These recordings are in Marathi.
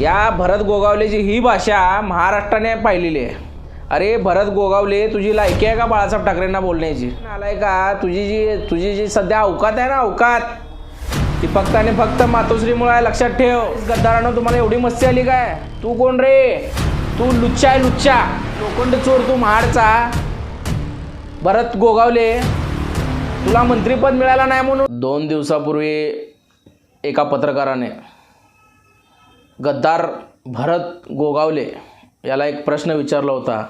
या भरत गोगावलेची ही भाषा महाराष्ट्राने पाहिलेली आहे. अरे भरत गोगावले तुझी लायकी आहे का बाळासाहेब ठाकरेंना बोलण्याची? आलाय का तुझी जी तुझी जी सध्या अवकात आहे ना अवकात. ती फक्त आणि फक्त मातोश्रीमुळे आहे लक्षात ठेव. गद्दारानं तुम्हाला एवढी मस्ती आली काय? तू कोण रे? तू लुच्चा आहे लुच्चा. लोखंड चोर तू महाडचा. भरत गोगावले तुला मंत्रीपद मिळालं नाही म्हणून. दोन दिवसापूर्वी एका पत्रकाराने गद्दार भरत गोगावले याला एक प्रश्न विचारला होता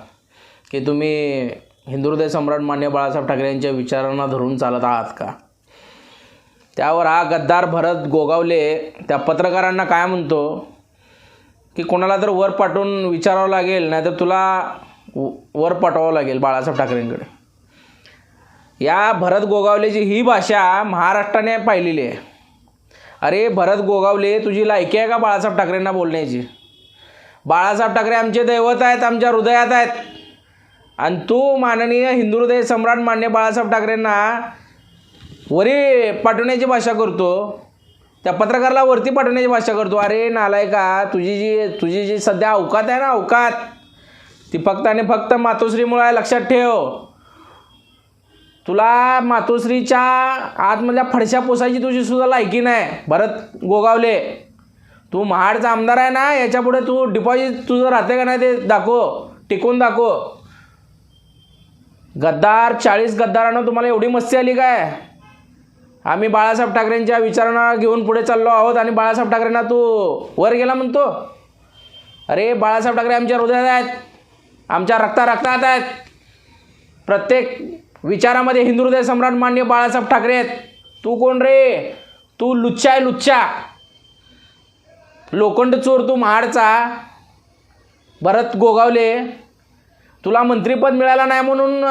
की तुम्ही हिंदू हृदय सम्राट मान्य बाळासाहेब ठाकरे यांच्या विचारांना धरून चालत आहात का? त्यावर हा गद्दार भरत गोगावले त्या पत्रकारांना काय म्हणतो? की कोणाला तर वर पाठवून विचारावं लागेल नाहीतर तुला व- वर पाठवावं लागेल बाळासाहेब ठाकरेंकडे. या भरत गोगावलेची ही भाषा महाराष्ट्राने पाहिलेली आहे. अरे भरत गोगावले तुझी लायकी आहे का बाळासाहेब ठाकरेंना बोलण्याची? बाळासाहेब ठाकरे आमचे दैवत आहेत आमच्या हृदयात आहेत. आणि तू माननीय हिंदू हृदय सम्राट मान्य बाळासाहेब ठाकरेंना वरी पाठवण्याची भाषा करतो. त्या पत्रकाराला वरती पाठवण्याची भाषा करतो. अरे नालायका तुझी जी तुझी जी सध्या अवकात आहे ना अवकात. ती फक्त आणि फक्त मातोश्रीमुळे आहे लक्षात ठेव. तुला मातोश्रीच्या आतमधल्या फडशा पोसायची तुझी सुद्धा लायकी नाही. भरत गोगावले तू महाडचा आमदार आहे ना याच्यापुढे तू डिपॉझिट तुझं राहते का नाही ते दाखव टिकून दाखव. गद्दार चाळीस गद्दारानं तुम्हाला एवढी मस्ती आली काय? आम्ही बाळासाहेब ठाकरेंच्या विचारांना घेऊन पुढे चाललो आहोत आणि बाळासाहेब ठाकरेंना तू वर गेला म्हणतो? अरे बाळासाहेब ठाकरे आमच्या हृदयात आहेत आमच्या रक्ता रक्तात आहेत. प्रत्येक विचारामध्ये हिंदू हृदय सम्राट मान्य बाळासाहेब ठाकरे आहेत. तू कोण रे? तू लुच्चा आहे लुच्चा. लोखंड चोर तू महाडचा. भरत गोगावले. तुला मंत्रीपद मिळालं नाही म्हणून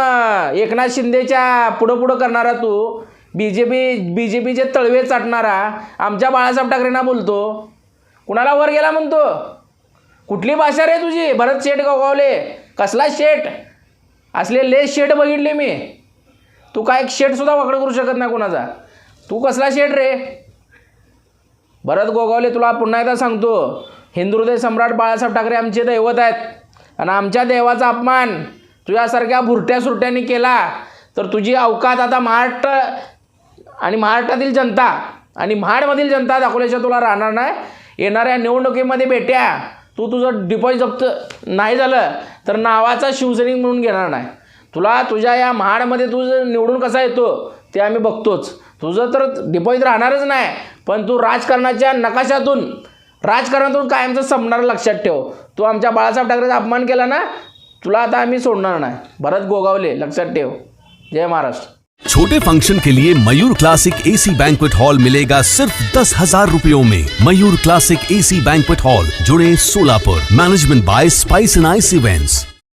एकनाथ शिंदेच्या पुढं पुढं करणारा तू. B J P B J पीचे तळवे चाटणारा. आमच्या बाळासाहेब ठाकरेंना बोलतो. कुणाला वर गेला म्हणतो? कुठली भाषा रे तुझी? भरत शेठ गोगावले. कसला शेठ? असले ले शेठ बघितले मी. तू काय एक शेटसुद्धा वाकडं करू शकत नाही कोणाचा? तू कसला शेट रे? भरत गोगावले तुला पुन्हा एकदा सांगतो. हिंदू सम्राट बाळासाहेब ठाकरे आमचे दैवत आहेत. आणि आमच्या देवाचा अपमान तुझ्यासारख्या भुरट्या सुरट्यांनी केला. तर तुझी अवकात आता महाराष्ट्र आणि महाराष्ट्रातील जनता आणि महाडमधील जनता दाखवल्याशिवाय तुला राहणार नाही. येणाऱ्या निवडणुकीमध्ये भेट्या. तू तुझं डिपॉझिट जप्त नाही झालं तर नावाचा शिवसैनिक म्हणून घेणार नाही. तुला तुझ्या या महाडमध्ये तुझं निवडून कसा येतो ते आम्ही बघतोच. तुझं तर डिपॉझिट राहणारच नाही पण तू राजकारणाच्या नकाशातून राजकारणातून कायमचं संपणार लक्षात ठेव. तू आमच्या बाळासाहेब ठाकरेचा अपमान केला ना तुला आता आम्ही सोडणार नाही. भरत गोगावले लक्षात ठेव. जय महाराष्ट्र. छोटे फंक्शन के लिए Mayur classic AC banquet hall मिलेगा सिर्फ दस हजार रूपयों में। Mayur classic AC banquet hall जुड़े Solapur. Management by spice and ice events